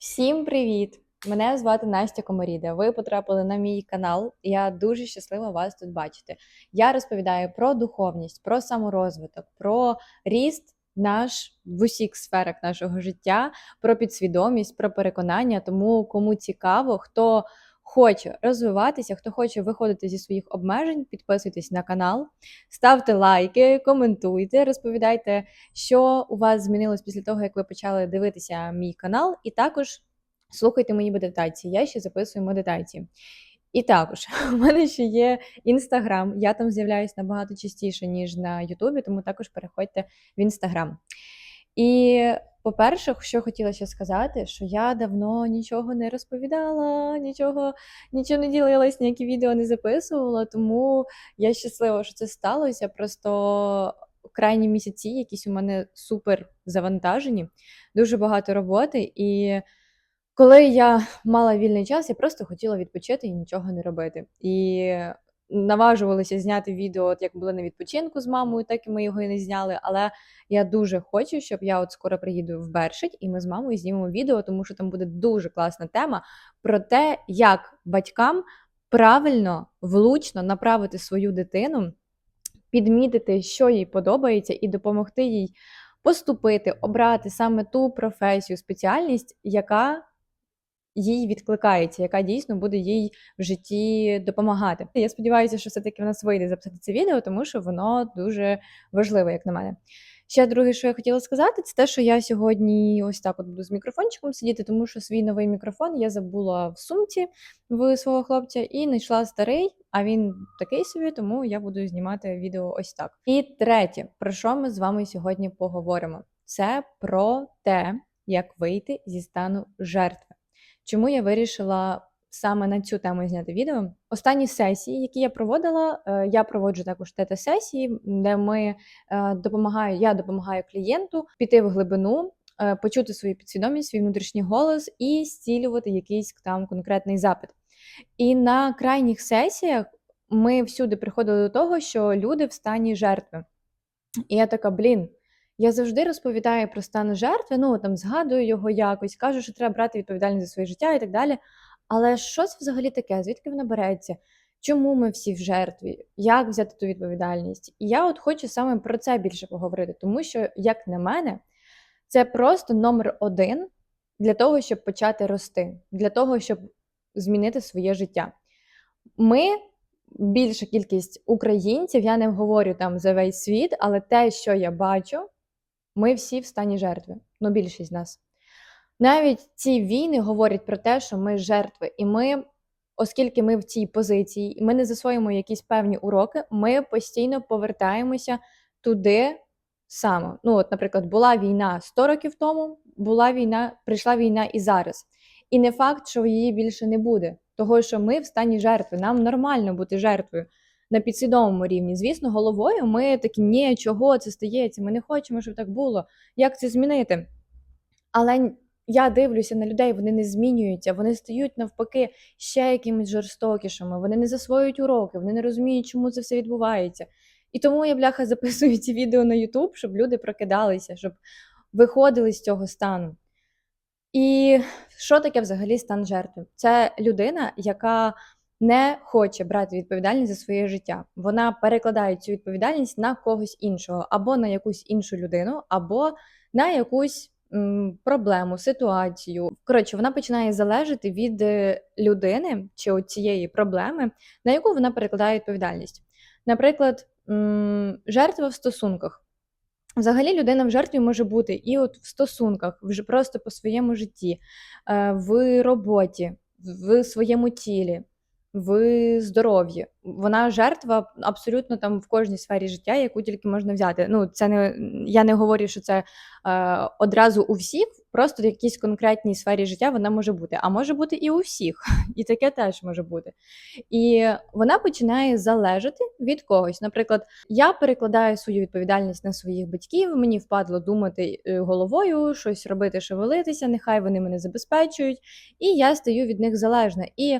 Всім привіт! Мене звати Настя Комаріда. Ви потрапили на мій канал. Я дуже щаслива вас тут бачити. Я розповідаю про духовність, про саморозвиток, про ріст наш в усіх сферах нашого життя, про підсвідомість, про переконання. Тому кому цікаво, хто хоче розвиватися, хто хоче виходити зі своїх обмежень, підписуйтесь на канал, ставте лайки, коментуйте, розповідайте, що у вас змінилось після того, як ви почали дивитися мій канал, і також слухайте мої медитації. Я ще записую медитації. І також у мене ще є інстаграм. Я там з'являюсь набагато частіше, ніж на Ютубі, тому також переходьте в інстаграм. І, по-перше, що хотіла ще сказати, що я давно нічого не розповідала, нічого, нічого не ділилась, ніякі відео не записувала, тому я щаслива, що це сталося. Просто крайні місяці якісь у мене супер завантажені, дуже багато роботи. І коли я мала вільний час, я просто хотіла відпочити і нічого не робити. І наважувалися зняти відео, от як були на відпочинку з мамою, так і ми його і не зняли. Але я дуже хочу, щоб я от скоро приїду в Бершить, і ми з мамою знімемо відео, тому що там буде дуже класна тема про те, як батькам правильно, влучно направити свою дитину, підмітити, що їй подобається, і допомогти їй поступити, обрати саме ту професію, спеціальність, яка їй відкликається, яка дійсно буде їй в житті допомагати. Я сподіваюся, що все-таки в нас вийде записати це відео, тому що воно дуже важливе, як на мене. Ще друге, що я хотіла сказати, це те, що я сьогодні ось так от буду з мікрофончиком сидіти, тому що свій новий мікрофон я забула в сумці в свого хлопця і знайшла старий, а він такий собі, тому я буду знімати відео ось так. І третє, про що ми з вами сьогодні поговоримо, це про те, як вийти зі стану жертви. Чому я вирішила саме на цю тему зняти відео? Останні сесії, які я проводила, е, я проводжу також тета-сесії, де ми е, допомагаю, я допомагаю клієнту піти в глибину, е, почути свою підсвідомість, свій внутрішній голос і зцілювати якийсь там конкретний запит. І на крайніх сесіях ми всюди приходили до того, що люди в стані жертви. І я така, блін. Я завжди розповідаю про стан жертви, ну там згадую його якось, кажу, що треба брати відповідальність за своє життя і так далі. Але що це взагалі таке? Звідки вона береться? Чому ми всі в жертві? Як взяти ту відповідальність? І я от хочу саме про це більше поговорити, тому що, як на мене, це просто номер один для того, щоб почати рости, для того, щоб змінити своє життя. Ми. Більша кількість українців, я не говорю там за весь світ, але те, що я бачу, ми всі в стані жертви, ну більшість з нас. Навіть ці війни говорять про те, що ми жертви, і ми, оскільки ми в цій позиції, ми не засвоїмо якісь певні уроки, ми постійно повертаємося туди само. Ну, от, наприклад, була війна 100 років тому, була війна, прийшла війна і зараз. І не факт, що її більше не буде, того що ми в стані жертви, нам нормально бути жертвою на підсвідомому рівні. Звісно, головою ми такі, ні, чого це стається, ми не хочемо, щоб так було. Як це змінити? Але я дивлюся на людей, вони не змінюються, вони стають навпаки ще якимись жорстокішими, вони не засвоюють уроки, вони не розуміють, чому це все відбувається. І тому я, бляха, записую ці відео на YouTube, щоб люди прокидалися, щоб виходили з цього стану. І що таке взагалі стан жертви? Це людина, яка не хоче брати відповідальність за своє життя. Вона перекладає цю відповідальність на когось іншого, або на якусь іншу людину, або на якусь проблему, ситуацію. Коротше, вона починає залежати від е, людини чи цієї проблеми, на яку вона перекладає відповідальність. Наприклад, жертва в стосунках. Взагалі, людина в жертві може бути і от в стосунках, вже просто по своєму житті, е, в роботі, в своєму тілі, в здоров'ї. Вона жертва абсолютно там в кожній сфері життя, яку тільки можна взяти. Ну, це не я не говорю, що це е, одразу у всіх, просто в якійсь конкретній сфері життя вона може бути. А може бути і у всіх, і таке теж може бути. І вона починає залежати від когось. Наприклад, я перекладаю свою відповідальність на своїх батьків. Мені впадло думати е, головою, щось робити, шевелитися. Нехай вони мене забезпечують, і я стаю від них залежна. І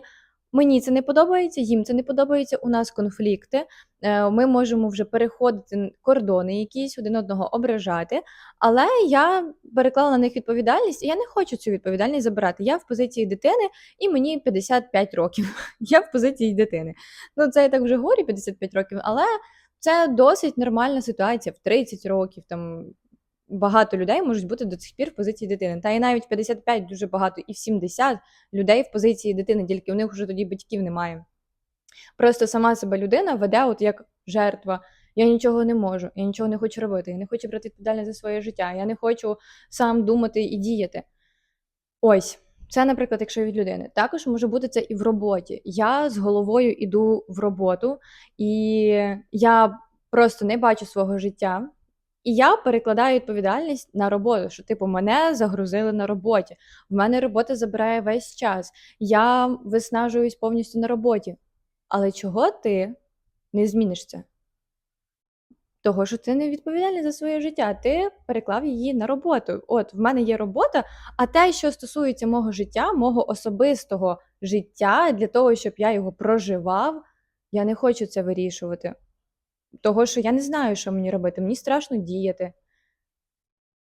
Мені це не подобається, їм це не подобається. У нас конфлікти. е, Ми можемо вже переходити кордони якісь, один одного ображати. Але я переклала на них відповідальність, і я не хочу цю відповідальність забирати. Я в позиції дитини, і мені 55 років. Я в позиції дитини. Ну, це я так вже говорю 55 років, але це досить нормальна ситуація в 30 років. Там багато людей можуть бути до цих пір в позиції дитини. Та і навіть 55 дуже багато, і в 70 людей в позиції дитини, тільки у них вже тоді батьків немає. Просто сама себе людина веде от як жертва. Я нічого не можу, я нічого не хочу робити, я не хочу брати відповідальність за своє життя, я не хочу сам думати і діяти. Ось, це, наприклад, якщо від людини. Також може бути це і в роботі. Я з головою йду в роботу, і я просто не бачу свого життя. І я перекладаю відповідальність на роботу, що типу мене загрузили на роботі. В мене робота забирає весь час. Я виснажуюсь повністю на роботі. Але чого ти не зміниш це? Того, що ти не відповідальний за своє життя, ти переклав її на роботу. От в мене є робота, а те, що стосується мого життя, мого особистого життя, для того, щоб я його проживав, я не хочу це вирішувати. Того, що я не знаю, що мені робити, мені страшно діяти.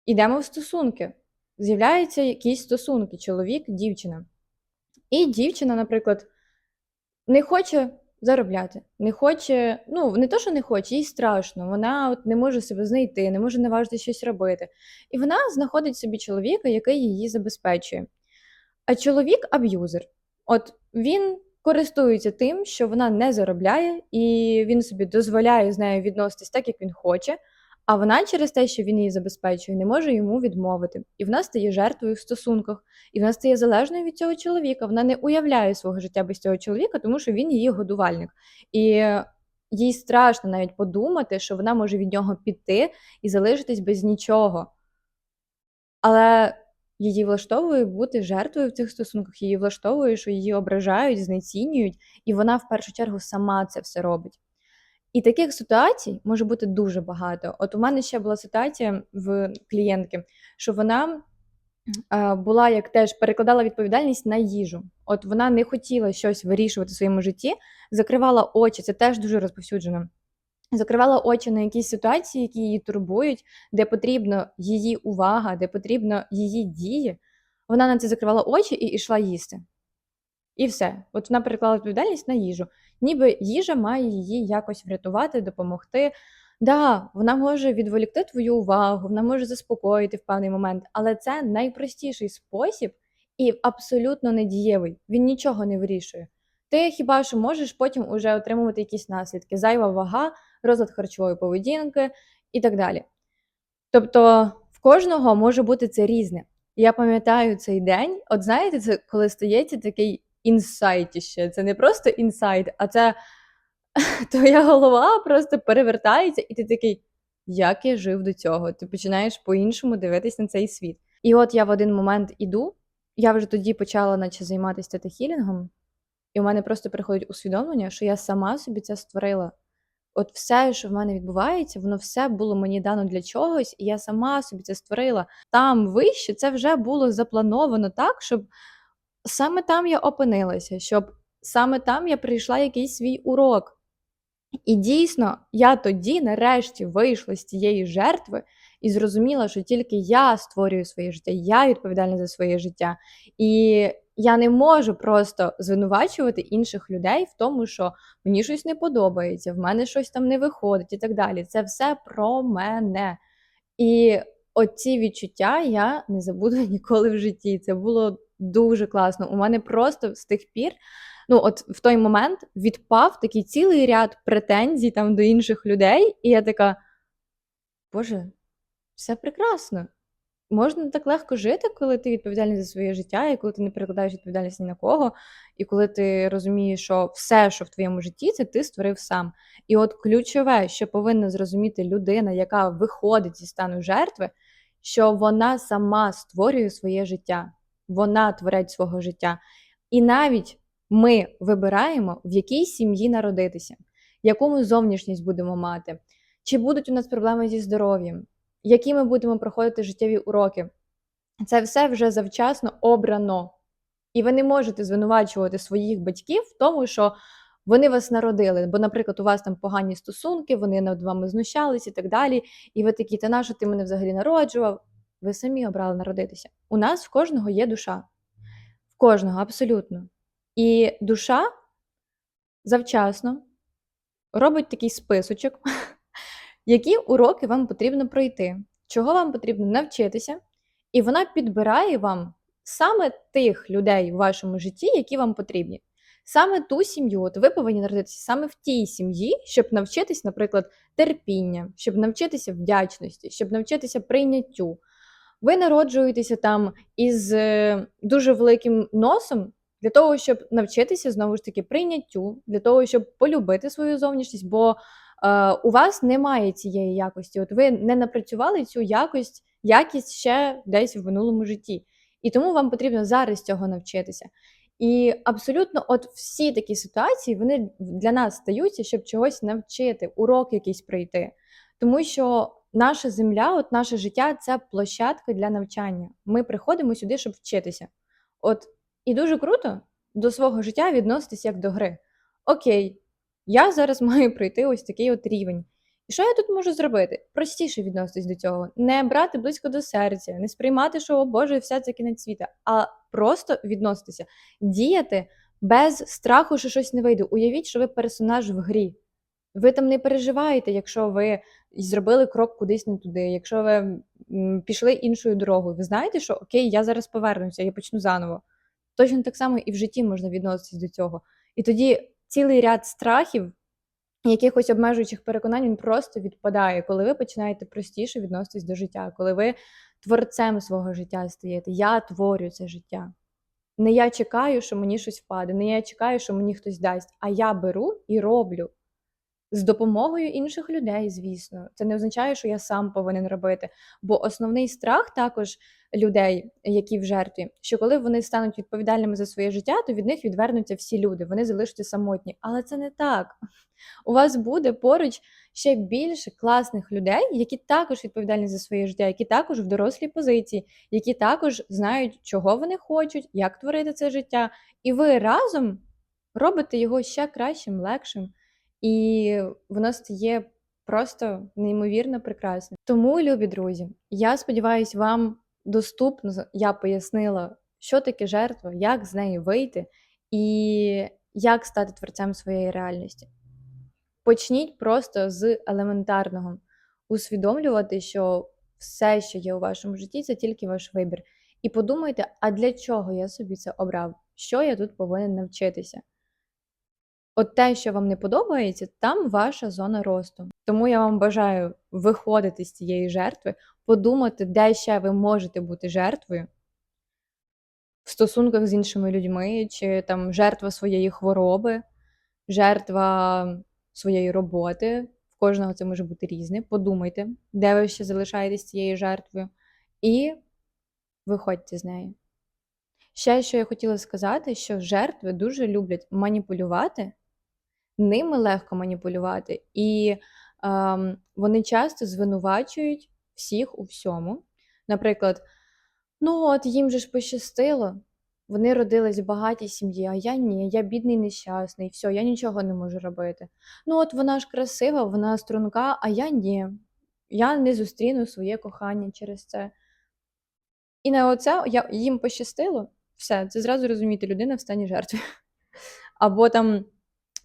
Ідемо в стосунки. З'являються якісь стосунки, чоловік, дівчина. І дівчина, наприклад, не хоче заробляти, не хоче, ну, не то, що не хоче, їй страшно, вона от не може себе знайти, не може наважити щось робити. І вона знаходить собі чоловіка, який її забезпечує. А чоловік аб'юзер. От він користується тим, що вона не заробляє, і він собі дозволяє з нею відноситись так, як він хоче. А вона через те, що він її забезпечує, не може йому відмовити. І вона стає жертвою в стосунках, і вона стає залежною від цього чоловіка. Вона не уявляє свого життя без цього чоловіка, тому що він її годувальник. І їй страшно навіть подумати, що вона може від нього піти і залишитись без нічого. Але її влаштовує бути жертвою в цих стосунках, її влаштовує, що її ображають, знецінюють, і вона в першу чергу сама це все робить. І таких ситуацій може бути дуже багато. От у мене ще була ситуація в клієнтки, що вона була як теж перекладала відповідальність на їжу. От вона не хотіла щось вирішувати в своєму житті, закривала очі, це теж дуже розповсюджено. Закривала очі на якісь ситуації, які її турбують, де потрібна її увага, де потрібно її дії. Вона на це закривала очі і йшла їсти. І все. От вона переклала відповідальність на їжу. Ніби їжа має її якось врятувати, допомогти. Да, вона може відволікти твою увагу, вона може заспокоїти в певний момент, але це найпростіший спосіб і абсолютно недієвий. Він нічого не вирішує. Ти хіба що можеш потім уже отримувати якісь наслідки, зайва вага, розлад харчової поведінки і так далі. Тобто в кожного може бути це різне. Я пам'ятаю цей день, от знаєте, це коли стається такий інсайт іще. Це не просто інсайт, а це твоя голова просто перевертається, і ти такий, як я жив до цього? Ти починаєш по-іншому дивитись на цей світ. І от я в один момент іду, я вже тоді почала наче займатися тета-хілінгом, і у мене просто приходить усвідомлення, що я сама собі це створила. От все, що в мене відбувається, воно все було мені дано для чогось, і я сама собі це створила. Там вище це вже було заплановано так, щоб саме там я опинилася, щоб саме там я прийшла якийсь свій урок. І дійсно, я тоді нарешті вийшла з цієї жертви і зрозуміла, що тільки я створюю своє життя, я відповідальна за своє життя. І я не можу просто звинувачувати інших людей в тому, що мені щось не подобається, в мене щось там не виходить і так далі. Це все про мене. І оці відчуття я не забуду ніколи в житті. Це було дуже класно. У мене просто з тих пір, ну от в той момент відпав такий цілий ряд претензій там до інших людей, і я така, Боже, все прекрасно. Можна так легко жити, коли ти відповідальний за своє життя, і коли ти не перекладаєш відповідальність ні на кого, і коли ти розумієш, що все, що в твоєму житті, це ти створив сам. І от ключове, що повинна зрозуміти людина, яка виходить зі стану жертви, що вона сама створює своє життя, вона творець свого життя. І навіть ми вибираємо, в якій сім'ї народитися, яку ми зовнішність будемо мати, чи будуть у нас проблеми зі здоров'ям, які ми будемо проходити життєві уроки. Це все вже завчасно обрано. І ви не можете звинувачувати своїх батьків в тому, що вони вас народили. Бо, наприклад, у вас там погані стосунки, вони над вами знущались і так далі. І ви такі, та на що ти мене взагалі народжував? Ви самі обрали народитися. У нас в кожного є душа. В кожного, абсолютно. І душа завчасно робить такий списочок, які уроки вам потрібно пройти, чого вам потрібно навчитися, і вона підбирає вам саме тих людей в вашому житті, які вам потрібні. Саме ту сім'ю, от ви повинні народитися саме в тій сім'ї, щоб навчитись, наприклад, терпіння, щоб навчитися вдячності, щоб навчитися прийняттю. Ви народжуєтеся там із е, дуже великим носом для того, щоб навчитися знову ж таки прийняттю, для того, щоб полюбити свою зовнішність, бо у вас немає цієї якості. От ви не напрацювали цю якість, якість ще десь в минулому житті. І тому вам потрібно зараз цього навчитися. І абсолютно, от всі такі ситуації вони для нас стаються, щоб чогось навчити, урок якийсь пройти. Тому що наша земля, от наше життя це площадка для навчання. Ми приходимо сюди, щоб вчитися. От і дуже круто до свого життя відноситись як до гри. Окей, я зараз маю пройти ось такий от рівень. І що я тут можу зробити? Простіше відноситись до цього, не брати близько до серця, не сприймати, що о Боже, все це кінець світа, а просто відноситися, діяти без страху, що щось не вийде. Уявіть, що ви персонаж в грі. Ви там не переживаєте, якщо ви зробили крок кудись не туди, якщо ви пішли іншою дорогою. Ви знаєте, що окей, я зараз повернуся, я почну заново. Точно так само і в житті можна відноситись до цього. І тоді цілий ряд страхів, якихось обмежуючих переконань, він просто відпадає, коли ви починаєте простіше відноситись до життя, коли ви творцем свого життя стаєте. Я творю це життя. Не я чекаю, що мені щось впаде, не я чекаю, що мені хтось дасть, а я беру і роблю. З допомогою інших людей, звісно, це не означає, що я сам повинен робити. Бо основний страх також людей, які в жертві, що коли вони стануть відповідальними за своє життя, то від них відвернуться всі люди, вони залишаться самотні. Але це не так. У вас буде поруч ще більше класних людей, які також відповідальні за своє життя, які також в дорослій позиції, які також знають, чого вони хочуть, як творити це життя. І ви разом робите його ще кращим, легшим. І воно стає просто неймовірно прекрасним. Тому, любі друзі, я сподіваюся, вам доступно я пояснила, що таке жертва, як з неї вийти і як стати творцем своєї реальності. Почніть просто з елементарного, усвідомлювати, що все, що є у вашому житті, це тільки ваш вибір. І подумайте, а для чого я собі це обрав? Що я тут повинен навчитися? От те, що вам не подобається, там ваша зона росту. Тому я вам бажаю виходити з цієї жертви, подумати, де ще ви можете бути жертвою в стосунках з іншими людьми, чи там жертва своєї хвороби, жертва своєї роботи. В кожного це може бути різне. Подумайте, де ви ще залишаєтесь цією жертвою, і виходьте з неї. Ще що я хотіла сказати, що жертви дуже люблять маніпулювати, ними легко маніпулювати, і ем, вони часто звинувачують всіх у всьому. Наприклад, ну от їм же ж пощастило, вони родились в багатій сім'ї, а я ні, я бідний нещасний, все, я нічого не можу робити. Ну, от вона ж красива, вона струнка, а я ні. Я не зустріну своє кохання через це. І на оце я, їм пощастило, все, це зразу розумієте, людина в стані жертви. Або там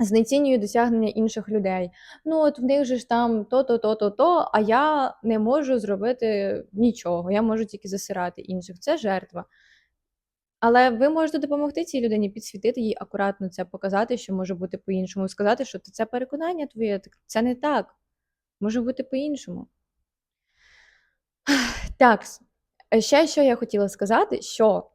знецінює досягнення інших людей. Ну, от в них же ж там то-то, то-то, то, а я не можу зробити нічого, я можу тільки засирати інших. Це жертва. Але ви можете допомогти цій людині, підсвітити їй акуратно це, показати, що може бути по-іншому, сказати, що це переконання твоє, це не так. Може бути по-іншому. Так, ще що я хотіла сказати, що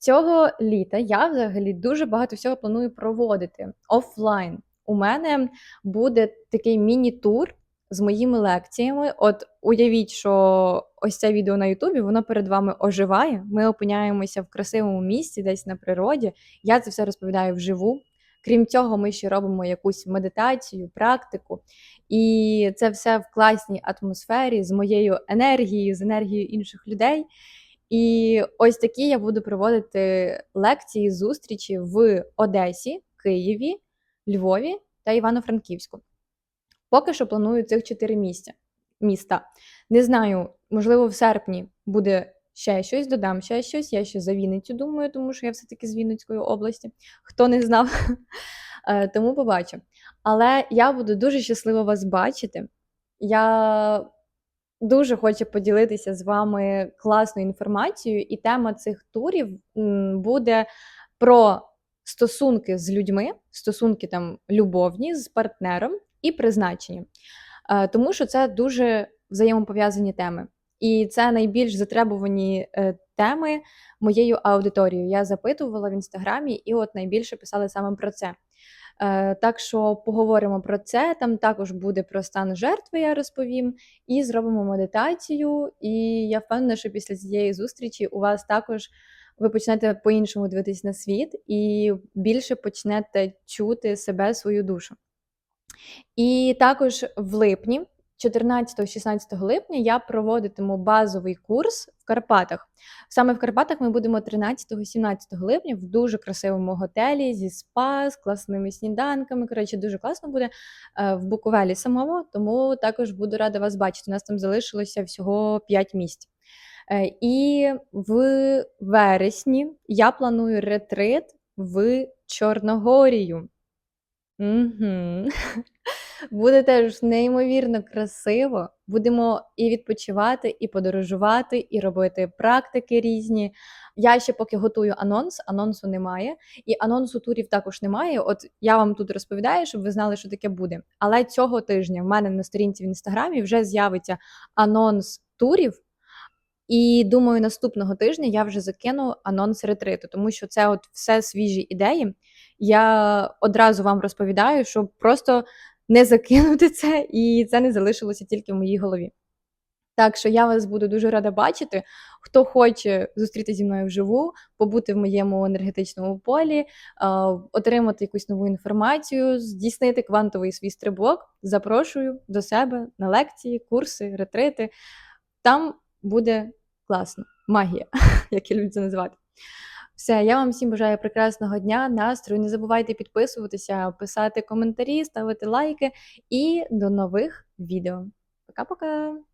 цього літа я взагалі дуже багато всього планую проводити офлайн. У мене буде такий міні-тур з моїми лекціями. От уявіть, що ось це відео на Ютубі, воно перед вами оживає. Ми опиняємося в красивому місці, десь на природі. Я це все розповідаю вживу. Крім цього, ми ще робимо якусь медитацію, практику. І це все в класній атмосфері з моєю енергією, з енергією інших людей. І ось такі я буду проводити лекції, зустрічі в Одесі, Києві, Львові та Івано-Франківську. Поки що планую цих чотири місця міста. Не знаю, можливо, в серпні буде ще щось, додам ще щось. Я ще за Вінницю думаю, тому що я все-таки з Вінницької області. Хто не знав, Е, тому побачу. Але я буду дуже щаслива вас бачити. Я дуже хочу поділитися з вами класною інформацією, і тема цих турів буде про стосунки з людьми, стосунки там любовні з партнером і призначення. Е, Тому що це дуже взаємопов'язані теми. І це найбільш затребувані е, теми моєю аудиторією. Я запитувала в інстаграмі, і от найбільше писали саме про це. Е, Так що поговоримо про це. Там також буде про стан жертви, я розповім, і зробимо медитацію. І я впевнена, що після цієї зустрічі у вас також ви почнете по-іншому дивитись на світ і більше почнете чути себе, свою душу. І також в липні, 14-16 липня, я проводитиму базовий курс в Карпатах. Саме в Карпатах ми будемо 13-17 липня в дуже красивому готелі зі спа, з класними сніданками. Коротше, дуже класно буде е, в Буковелі самому, тому також буду рада вас бачити. У нас там залишилося всього 5 місць. Е, І в вересні я планую ретрит в Чорногорію. Угу. Буде теж неймовірно красиво. Будемо і відпочивати, і подорожувати, і робити практики різні. Я ще поки готую анонс, анонсу немає, і анонсу турів також немає. От я вам тут розповідаю, щоб ви знали, що таке буде. Але цього тижня в мене на сторінці в інстаграмі вже з'явиться анонс турів. І думаю, наступного тижня я вже закину анонс ретриту, тому що це от все свіжі ідеї. Я одразу вам розповідаю, щоб просто не закинути це, і це не залишилося тільки в моїй голові. Так що я вас буду дуже рада бачити. Хто хоче зустріти зі мною вживу, побути в моєму енергетичному полі, е, отримати якусь нову інформацію, здійснити квантовий свій стрибок, запрошую до себе на лекції, курси, ретрити. Там буде класно, магія, як я люблю це називати. Все, я вам всім бажаю прекрасного дня, настрою. Не забувайте підписуватися, писати коментарі, ставити лайки і до нових відео. Пока-пока!